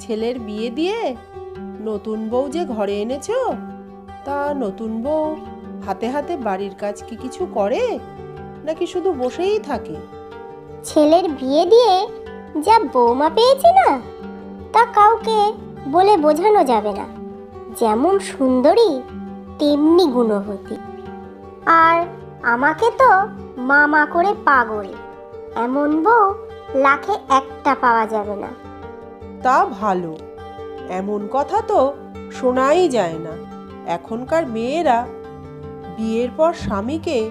ছেলের বিয়ে দিয়ে নতুন বউ যে ঘরে এনেছ, তা নতুন বউ হাতে হাতে বাড়ির কাজ কি কিছু করে, নাকি শুধু বসেই থাকে? ছেলের বিয়ে দিয়ে যা বৌমা পেয়েছে না, তা কাউকে বলে বোঝানো যাবে না। যেমন সুন্দরী, তেমনি গুণবতী। আর আমাকে তো মামা করে পাগল, এমন বউ লাখে একটা পাওয়া যাবে না। তা ভালো। এমন কথা তো শোনাই যায় না। এখনকার মেয়েরা বিয়ের পর স্বামীকে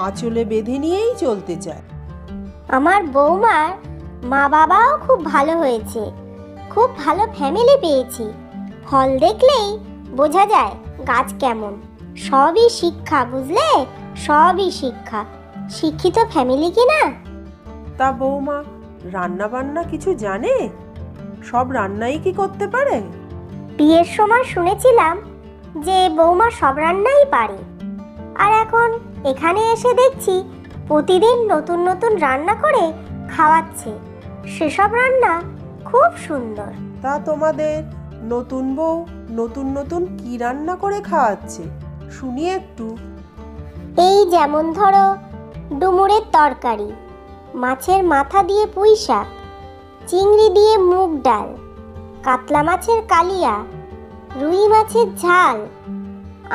আঁচলে বেঁধে নিয়েই চলতে চায়। আমার বৌমার মা বাবাও খুব ভালো হয়েছে। খুব ভালো ফ্যামিলি পেয়েছি। ফল দেখলেই বোঝা যায় গাছ কেমন। সবই শিক্ষা বুঝলে? সবই শিক্ষা। শিক্ষিত ফ্যামিলি কি না? তা বৌমা রান্না বান্না কিছু জানে? সব রান্নাই কি করতে পারে? বিয়ের সময় শুনেছিলাম যে বৌমা সব রান্নাই পারে। আর এখন এখানে এসে দেখছি প্রতিদিন নতুন নতুন রান্না করে খাওয়াচ্ছে। সেসব রান্না খুব সুন্দর। তা তোমাদের নতুন বউ নতুন নতুন কি রান্না করে খাওয়াচ্ছে? শুনি একটু। এই যেমন ধরো ডুমুরের তরকারি মাছের মাথা দিয়ে পুঁই শাক চিংড়ি দিয়ে মুগ ডাল কাতলা মাছের কালিয়া রুই মাছের ঝাল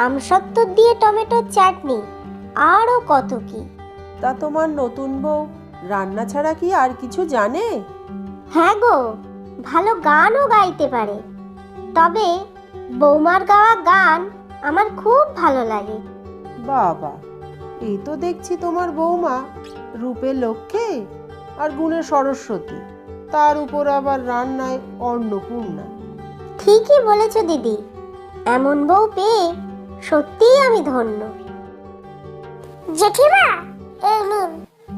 আমসত্ত্ব দিয়ে টমেটোর চাটনি আরও কত কি। তা তোমার নতুন বউ রান্না ছাড়া কি আর কিছু জানে? হ্যাঁ গো ভালো গানও গাইতে পারে। তবে বৌমার গাওয়া গান আমার খুব ভালো লাগে। বাবা এই তো দেখছি তোমার বৌমা রূপে লক্ষ্যে আর গুণে সরস্বতী। তার উপর আবার রান্নায় অন্নপূর্ণা। ঠিকই বলেছ দিদি, এমন বউ পেয়ে সত্যিই আমি ধন্য। জেঠিমা, এই নিন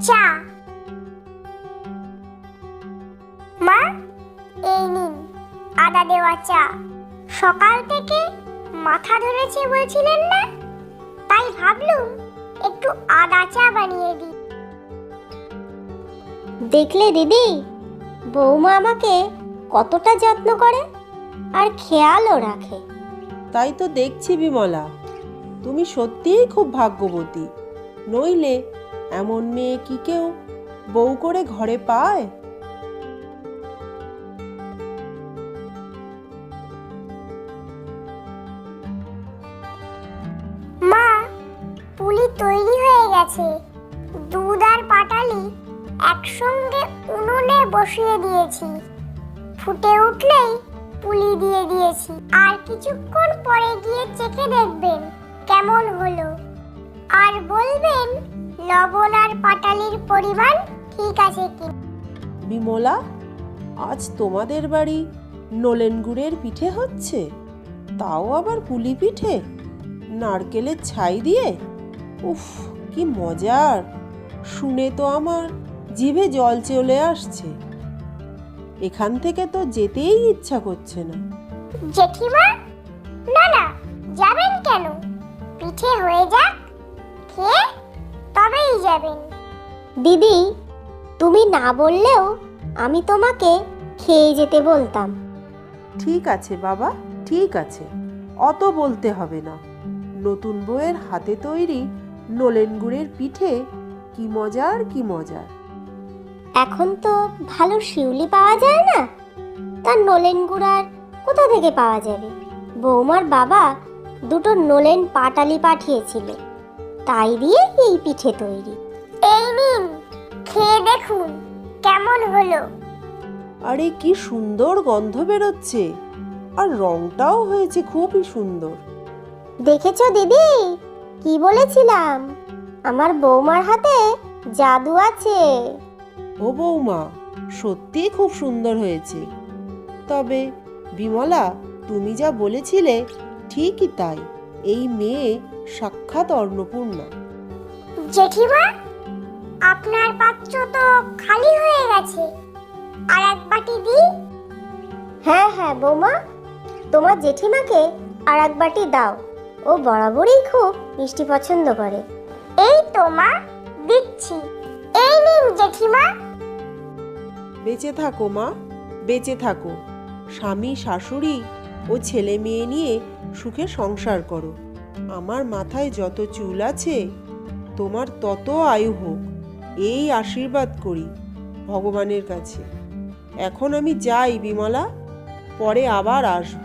চা। মা, এই নিন আদা দেওয়া চা। সকাল থেকে মাথা ধরেছে বলছিলেন না? তাই ভাবলুম একটু আদা চা বানিয়ে দিই। দেখলে দিদি বৌমা আমাকে কতটা যত্ন করে আর খেয়ালও রাখে। তাই তো দেখছি বিমলা তুমি সত্যিই খুব ভাগ্যবতী। নইলে এমন মেয়ে কি কেউ বউ করে ঘরে পায়? মা পুলি তৈরি হয়ে গেছে। দুধ আর পাটালি একসঙ্গে বসিয়ে দিয়েছি। ফুটে উঠলেই পুলি দিয়ে দিয়েছি। আর কিছুক্ষণ পরে গিয়ে চেখে দেখবেন কেমন হলো। আর বলবেন, লবণ আর পাটালির পরিমাণ ঠিক আছে কি? বিমলা, আজ তোমাদের বাড়ি নলেন গুড়ের পিঠে হচ্ছে? তাও আবার পুলি পিঠে? নারকেলের ছাই দিয়ে? উফ, কি মজার। শুনে তো আমার জিভে জল চলে আসছে। এখান থেকে তো যেতেই ইচ্ছা করছে না। জেঠিমা? না না যাবেন কেন? পিঠে হয়ে যাক খেয়ে তবেই যাবেন। দিদি তুমি না বললেও আমি তোমাকে খেয়ে যেতে বলতাম। ঠিক আছে বাবা ঠিক আছে অত বলতে হবে না। নতুন বইয়ের হাতে তৈরি নলেন গুড়ের পিঠে কি মজার কি মজার। এখন তো ভালো শিউলি পাওয়া যায় না। তার নলেন গুড়ার কোথা থেকে পাওয়া যাবে? বৌমার বাবা দুটো নলেন পাটালি পাঠিয়েছিল তাই দিয়ে এই পিঠে তৈরি। এই নিন খেয়ে দেখুন কেমন হলো। আরে কি সুন্দর গন্ধ বেরোচ্ছে। আর রংটাও হয়েছে খুবই সুন্দর। দেখেছ দিদি? কি বলেছিলাম? আমার বৌমার হাতে জাদু আছে। ও বৌমা সত্যিই খুব সুন্দর হয়েছে। তবে বিমলা তুমি যা বলেছিলে ঠিকই তাই। এই মেয়ে সাক্ষাৎ অন্নপূর্ণা। জেঠিমা আপনার পাত্র তো খালি হয়ে গেছে। আর এক বাটি দিই হ্যাঁ হ্যাঁ বৌমা। তোমার জেঠিমাকে আর এক বাটি দাও। ও বরাবরই খুব মিষ্টি পছন্দ করে। এই তো মা দিচ্ছি। জেঠিমা। বেঁচে থাকো, মা। বেঁচে থাকো। স্বামী, শাশুড়ি ও ছেলে মেয়ে নিয়ে সুখে সংসার করো। আমার মাথায় যত চুল আছে, তোমার তত আয়ু হোক। এই আশীর্বাদ করি ভগবানের কাছে। এখন আমি যাই বিমলা, পরে আবার আসব।